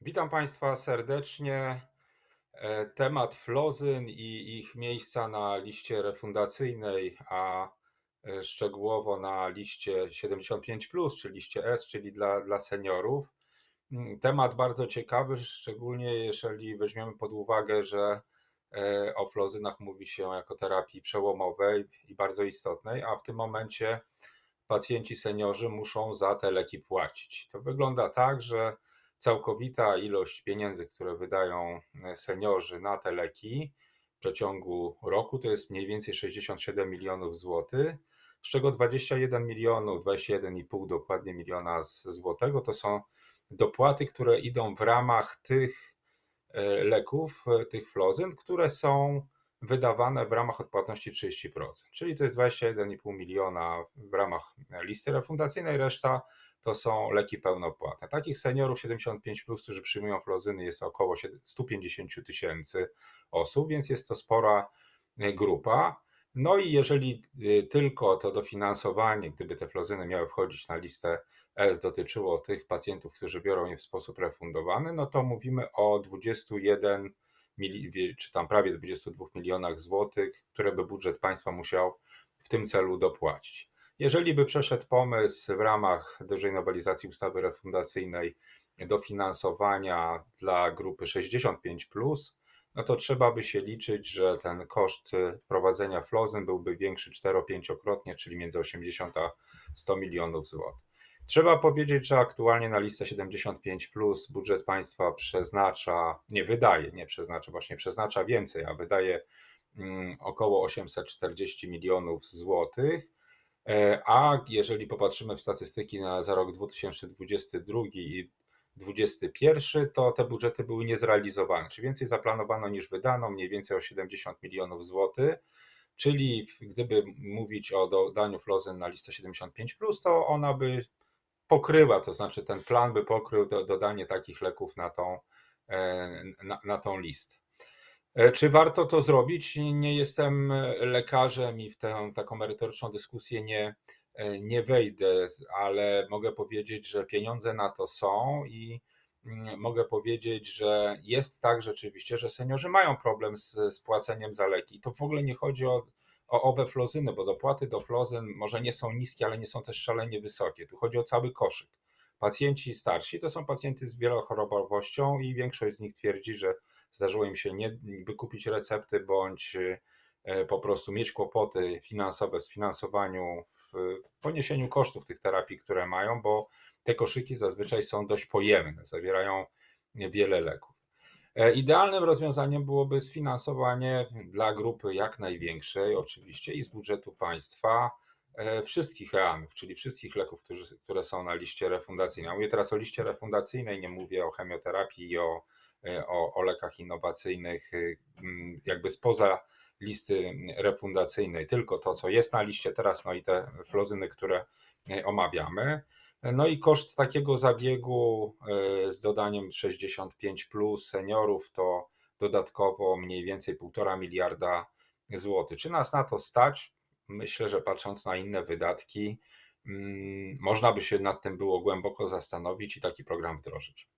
Witam Państwa serdecznie. E, Temat flozyn i ich miejsca na liście refundacyjnej, a e, szczegółowo na liście 75, czy liście S, czyli dla, dla seniorów. Mm, Temat bardzo ciekawy, szczególnie jeżeli weźmiemy pod uwagę, że e, o flozynach mówi się jako terapii przełomowej i bardzo istotnej, a w tym momencie pacjenci seniorzy muszą za te leki płacić. To wygląda tak, że całkowita ilość pieniędzy, które wydają e, seniorzy na te leki w przeciągu roku to jest mniej więcej 67 milionów złotych, z czego 21 milionów, 21,5 dokładnie miliona złotego to są dopłaty, które idą w ramach tych e, leków, e, tych flozyn, które są wydawane w ramach odpłatności 30%. Czyli to jest 21,5 miliona w ramach listy refundacyjnej, reszta to są leki pełnopłatne. Takich seniorów 75, którzy przyjmują flozyny, jest około 150 tysięcy osób, więc jest to spora e, grupa. No i jeżeli e, tylko to dofinansowanie, gdyby te flozyny miały wchodzić na listę S, dotyczyło tych pacjentów, którzy biorą je w sposób refundowany, no to mówimy o 21 czy tam prawie 22 milionach złotych, które by budżet państwa musiał w tym celu dopłacić. Jeżeli by przeszedł pomysł w ramach dużej nowelizacji ustawy refundacyjnej dofinansowania dla grupy 65, no to trzeba by się liczyć, że ten koszt prowadzenia flozyn byłby większy 4-5-krotnie, czyli między 80 a 100 milionów złotych. Trzeba powiedzieć, że aktualnie na listę 75 budżet państwa przeznacza, nie wydaje, nie przeznacza, właśnie przeznacza więcej, a wydaje mm, około 840 milionów złotych. E, a jeżeli popatrzymy w statystyki na, za rok 2022 i 2021, to te budżety były niezrealizowane, czyli więcej zaplanowano niż wydano, mniej więcej o 70 milionów złotych. Czyli gdyby mówić o dodaniu flozyn na listę 75, to ona by pokryła, to znaczy ten plan by pokrył do, dodanie takich leków na tą, e, na, na tą listę. E, czy warto to zrobić? Nie jestem lekarzem i w tę taką merytoryczną dyskusję nie, e, nie wejdę, ale mogę powiedzieć, że pieniądze na to są i mm, mogę powiedzieć, że jest tak rzeczywiście, że seniorzy mają problem z, z płaceniem za leki. I to w ogóle nie chodzi o o owe flozyny, bo dopłaty do flozyn może nie są niskie, ale nie są też szalenie wysokie. Tu chodzi o cały koszyk. Pacjenci starsi to są pacjenty z wielochorobowością i większość z nich twierdzi, że zdarzyło im się nie wykupić recepty bądź e, po prostu mieć kłopoty finansowe z finansowaniu w poniesieniu kosztów tych terapii, które mają, bo te koszyki zazwyczaj są dość pojemne, zawierają wiele leków. E, idealnym rozwiązaniem byłoby sfinansowanie dla grupy jak największej, oczywiście i z budżetu państwa, e, wszystkich reanów, czyli wszystkich leków, które są na liście refundacyjnej. Mówię teraz o liście refundacyjnej, nie mówię o chemioterapii i o, e, o, o lekach innowacyjnych, jakby spoza listy refundacyjnej, tylko to, co jest na liście teraz, no i te flozyny, które omawiamy. No i koszt takiego zabiegu e, z dodaniem 65 plus seniorów to dodatkowo mniej więcej 1,5 miliarda złotych. Czy nas na to stać? Myślę, że patrząc na inne wydatki, mm, można by się nad tym było głęboko zastanowić i taki program wdrożyć.